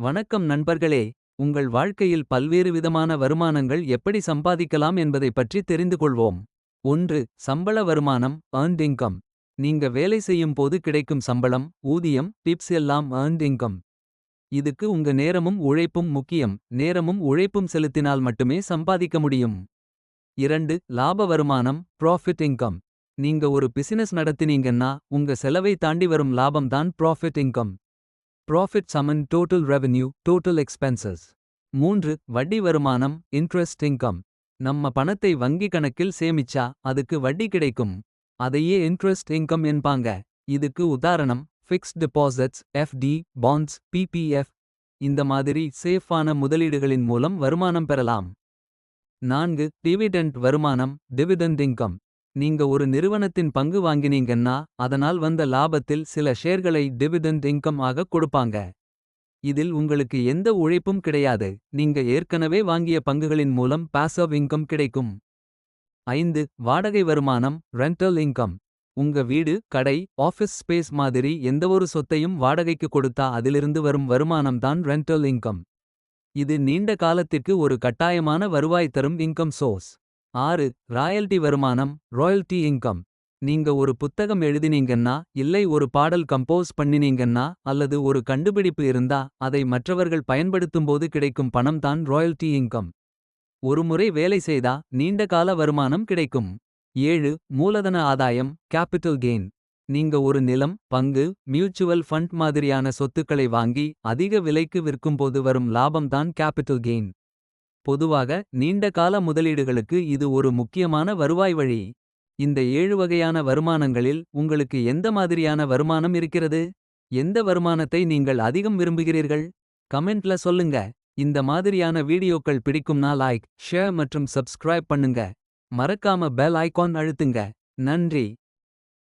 வணக்கம் நண்பர்களே உங்கள் வாழ்க்கையில் பல்வேறு விதமான வருமானங்கள் எப்படி சம்பாதிக்கலாம் என்பதை பற்றி தெரிந்து கொள்வோம். ஒன்று சம்பள வருமானம் ஏர்ன்ட் இன்கம் நீங்க வேலை செய்யும் போது கிடைக்கும் சம்பளம் ஊதியம் டிப்ஸ் எல்லாம் ஏர்ன்ட் இன்கம் இதுக்கு உங்க நேரமும் உழைப்பும் முக்கியம். நேரமும் உழைப்பும் செலுத்தினால் மட்டுமே சம்பாதிக்க முடியும். இரண்டு லாப வருமானம் ப்ராஃபிட் இன்கம் நீங்க ஒரு பிசினஸ் நடத்தினீங்கன்னா உங்க செலவை தாண்டி வரும் லாபம் தான் ப்ராஃபிட் இன்கம் ப்ராஃபிட் சமன் டோட்டல் ரெவென்யூ டோட்டல் எக்ஸ்பென்சஸ் மூன்று வட்டி வருமானம் இன்ட்ரெஸ்ட் இன்கம் நம்ம பணத்தை வங்கி கணக்கில் சேமிச்சா அதுக்கு வட்டி கிடைக்கும். அதையே இன்ட்ரெஸ்ட் இன்கம் என்பாங்க. இதுக்கு உதாரணம் fixed deposits FD bonds PPF இந்த மாதிரி சேஃபான முதலீடுகளின் மூலம் வருமானம் பெறலாம். நான்கு டிவிடெண்ட் வருமானம் டிவிடெண்ட் இன்கம் நீங்க ஒரு நிறுவனத்தின் பங்கு வாங்கினீங்கன்னா அதனால் வந்த லாபத்தில் சில ஷேர்களை டிவிடெண்ட் இன்கம் ஆக கொடுப்பாங்க. இதில் உங்களுக்கு எந்த உழைப்பும் கிடையாது. நீங்க ஏற்கனவே வாங்கிய பங்குகளின் மூலம் பாசவ் இன்கம் கிடைக்கும். ஐந்து வாடகை வருமானம் ரெண்டல் இன்கம் உங்க வீடு கடை ஆஃபீஸ் ஸ்பேஸ் மாதிரி எந்தவொரு சொத்தையும் வாடகைக்கு கொடுத்தா அதிலிருந்து வரும் வருமானம் தான் ரெண்டல் இன்கம் இது நீண்ட காலத்திற்கு ஒரு கட்டாயமான வருவாய் தரும் இன்கம் சோர்ஸ் ஆறு ராயல்டி வருமானம் ராயல்டி இன்கம். நீங்க ஒரு புத்தகம் எழுதினீங்கன்னா இல்லை ஒரு பாடல் கம்போஸ் பண்ணினீங்கன்னா அல்லது ஒரு கண்டுபிடிப்பு இருந்தா அதை மற்றவர்கள் பயன்படுத்தும்போது கிடைக்கும் பணம் தான் ராயல்டி இன்கம். ஒருமுறை வேலை செய்தா நீண்ட கால வருமானம் கிடைக்கும். ஏழு மூலதன ஆதாயம் கேபிட்டல் கெயின் நீங்க ஒரு நிலம் பங்கு மியூச்சுவல் ஃபண்ட் மாதிரியான சொத்துக்களை வாங்கி அதிக விலைக்கு விற்கும்போது வரும் லாபம்தான் கேபிட்டல் கெயின் பொதுவாக நீண்ட கால முதலீடுகளுக்கு இது ஒரு முக்கியமான வருவாய் வழி. இந்த ஏழு வகையான வருமானங்களில் உங்களுக்கு எந்த மாதிரியான வருமானம் இருக்கிறது? எந்த வருமானத்தை நீங்கள் அதிகம் விரும்புகிறீர்கள்? கமெண்ட்ல சொல்லுங்க. இந்த மாதிரியான வீடியோக்கள் பிடிக்கும்னா லைக் ஷேர் மற்றும் சப்ஸ்கிரைப் பண்ணுங்க. மறக்காம பெல் ஐகான் அழுத்துங்க. நன்றி.